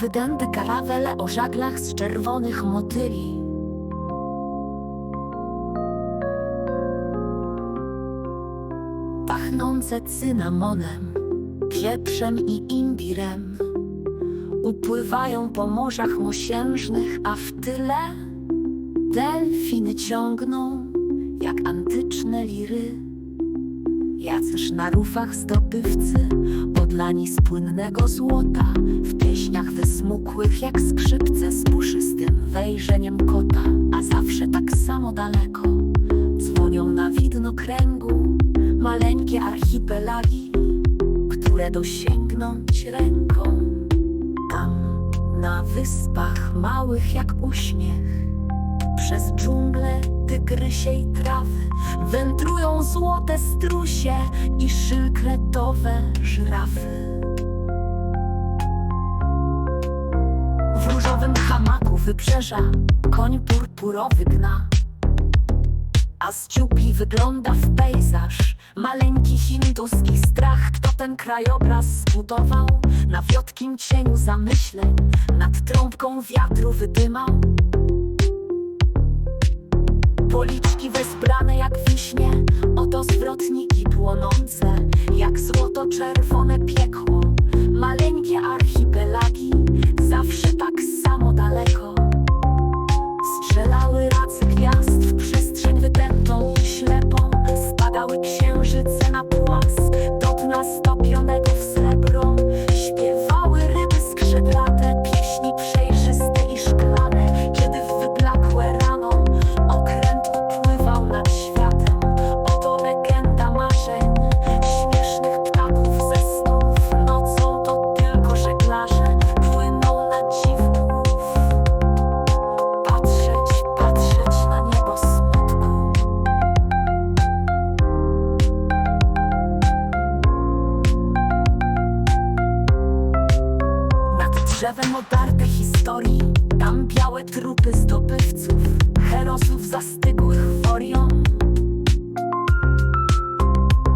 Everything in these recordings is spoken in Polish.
Wydęte karawele o żaglach z czerwonych motyli. Pachnące cynamonem, pieprzem i imbirem. Upływają po morzach mosiężnych, a w tyle delfiny ciągną jak antyczne liry. Jacyż na rufach zdobywcy, odlani z płynnego złota, w pieśniach wysmukłych jak skrzypce z puszystym wejrzeniem kota, a zawsze tak samo daleko dzwonią na widnokręgu maleńkie archipelagi, które dosięgnąć ręką. Tam, na wyspach małych jak uśmiech, przez dżunglę tygrysiej trawy wędrują złote strusie i szylkretowe żyrafy. W różowym hamaku wybrzeża koń purpurowy gna, a z dziupli wygląda w pejzaż maleńki hinduski strach. Kto ten krajobraz zbudował? Na wiotkim cieniu zamyśleń nad trąbką wiatru wydymał. Policzki wezbrane jak wiśnie, oto zwrotniki płonące, jak złoto-czerwone piekło. Maleńkie archipelagi, zawsze tak samo daleko. Drzewem odarte historii. Tam białe trupy zdobywców Herosów zastygłych Orion.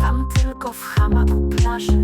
Tam tylko w hamaku plaży